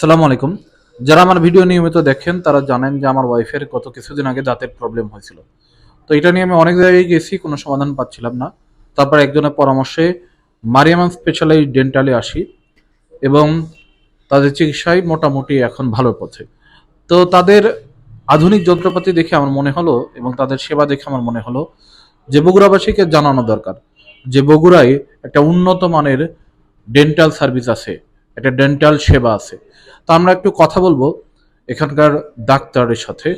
সালাম আলাইকুম। যারা আমার ভিডিও নিয়মিত দেখেন, তারা জানেন যে আমার ওয়াইফের গত কিছুদিন আগে দাঁতের প্রবলেম হয়েছিল। তো এটা নিয়ে আমি অনেক জায়গায় গেছি, কোনো সমাধান পাচ্ছিলাম না। তারপর একজনের পরামর্শে মারিয়ামান স্পেশালাইজ ডেন্টালে আসি এবং তাদের চিকিৎসায় মোটামুটি এখন ভালো পথে। তো তাদের আধুনিক যন্ত্রপাতি দেখে আমার মনে হলো এবং তাদের সেবা দেখে আমার মনে হলো যে বগুড়াবাসীকে জানানো দরকার। যে বগুড়ায় একটা উন্নত মানের ডেন্টাল সার্ভিস আছে। একটা ডেন্টাল সেবা আছে। তো আমরা একটু কথা বলব এখানকার ডাক্তারের সাথে।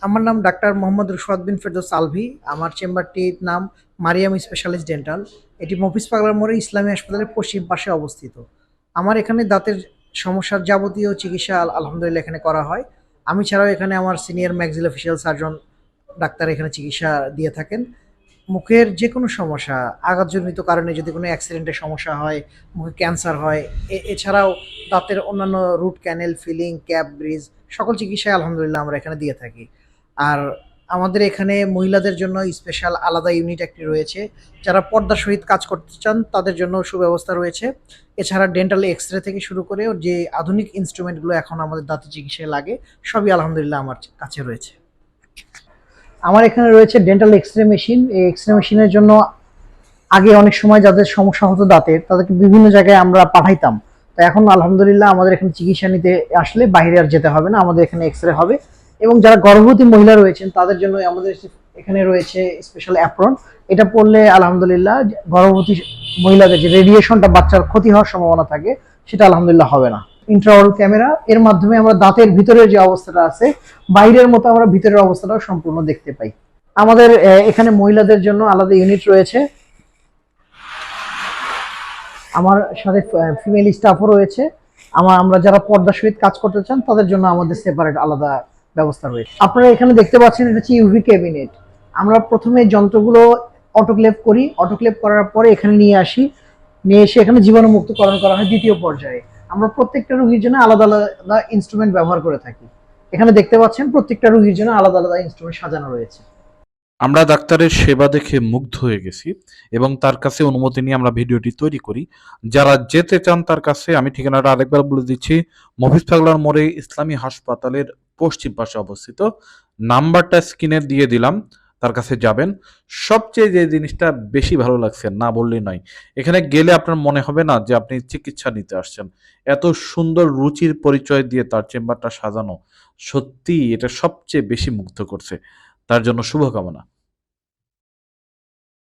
আমার নাম ডাক্তার মোহাম্মদ রুশওয়াত বিন ফেরদৌস আলভি। আমার চেম্বারটির নাম মারিয়াম স্পেশালিস্ট ডেন্টাল। এটি মফিস পাগলার মোড়ে ইসলামী হাসপাতালের পশ্চিম পাশে অবস্থিত। আমার এখানে দাঁতের সমস্যার যাবতীয় চিকিৎসা আল- আলহামদুলিল্লাহ এখানে করা হয়। আমি ছাড়াও এখানে আমার senior maxillofacial surgeon doctor এখানে চিকিৎসা দিয়ে থাকেন। মুখের যে কোনো সমস্যা, আঘাতজনিত কারণে যদি কোনো অ্যাক্সিডেন্টের সমস্যা হয়, মুখে ক্যান্সার হয় এছাড়াও দাঁতের অন্যান্য root canal filling cap bridge সকল চিকিৎসায় আলহামদুলিল্লাহ আমরা এখানে দিয়ে থাকি। আর আমাদের এখানে মহিলাদের জন্য স্পেশাল আলাদা ইউনিট একটি রয়েছে। যারা পর্দার সহিত কাজ করতে চান, তাদের জন্য সুব্যবস্থা রয়েছে। এছাড়া ডেন্টাল এক্স রে থেকে শুরু করে যে আধুনিক ইনস্ট্রুমেন্টগুলো এখন আমাদের দাঁতের চিকিৎসায় লাগে, সবই আলহামদুলিল্লাহ আমার কাছে রয়েছে। আমার এখানে রয়েছে ডেন্টাল এক্স রে মেশিন এই এক্স রে মেশিনের জন্য আগে অনেক সময় যাদের সমস্যা হতো দাঁতের তাদেরকে বিভিন্ন জায়গায় আমরা পাঠাইতাম। তো এখন আলহামদুলিল্লাহ আমাদের এখানে চিকিৎসা নিতে আসলে বাইরে আর যেতে হবে না, আমাদের এখানে এক্স রে হবে। এবং যারা গর্ভবতী মহিলা রয়েছেন, তাদের জন্য আমাদের এখানে রয়েছে স্পেশাল অ্যাপ্রন এটা পড়লে আলহামদুলিল্লাহ গর্ভবতী মহিলাদের যে রেডিয়েশনটা বাচ্চার ক্ষতি হওয়ার সম্ভাবনা থাকে, সেটা আলহামদুলিল্লাহ হবে না। ইন্ট্রাওয়াল ক্যামেরা এর মাধ্যমে আমরা দাঁতের ভিতরের যে অবস্থাটা আছে, বাইরের মতো আমরা ভিতরের অবস্থাটাও সম্পূর্ণ দেখতে পাই। আমাদের এখানে মহিলাদের জন্য আলাদা ইউনিট রয়েছে। আমার সাথে ফিমেল স্টাফও রয়েছে। আমার, আমরা যারা পর্দা সহিত কাজ করতে চান, তাদের জন্য আমাদের সেপারেট আলাদা ব্যবস্থা রয়েছে। আপনারা এখানে দেখতে পাচ্ছেন, এটা হচ্ছে ইউভি ক্যাবিনেট আমরা প্রথমে যন্ত্রগুলো অটোক্লেভ করি। অটোক্লেভ করার পরে এখানে নিয়ে আসি। নিয়ে এসে এখানে জীবাণুমুক্তকরণ করা হয় দ্বিতীয় পর্যায়ে। আমরা প্রত্যেকটা রোগীর জন্য আলাদা আলাদা ইনস্ট্রুমেন্ট ব্যবহার করে থাকি। এখানে দেখতে পাচ্ছেন প্রত্যেকটা রোগীর জন্য আলাদা আলাদা ইনস্ট্রুমেন্ট সাজানো রয়েছে। আমরা ডাক্তারের সেবা দেখে মুগ্ধ হয়ে গেছি এবং তার কাছে অনুমতি নিয়ে আমরা ভিডিওটি তৈরি করি। যারা যেতে চান তার কাছে আমি ঠিকানাটা আরেকবার বলে দিচ্ছি। মফিজ পাগলার মোড়ে ইসলামী হাসপাতালের পশ্চিম পাশে অবস্থিত। নাম্বারটা স্ক্রিনে দিয়ে দিলাম। তার কাছে যাবেন। সবচেয়ে যে জিনিসটা বেশি ভালো লাগছে, না বললেই নয়, এখানে গেলে আপনার মনে হবে না যে আপনি চিকিৎসা নিতে আসছেন। এত সুন্দর রুচির পরিচয় দিয়ে তার চেম্বারটা সাজানো সত্যি এটা সবচেয়ে বেশি মুগ্ধ করছে। তার জন্য শুভকামনা।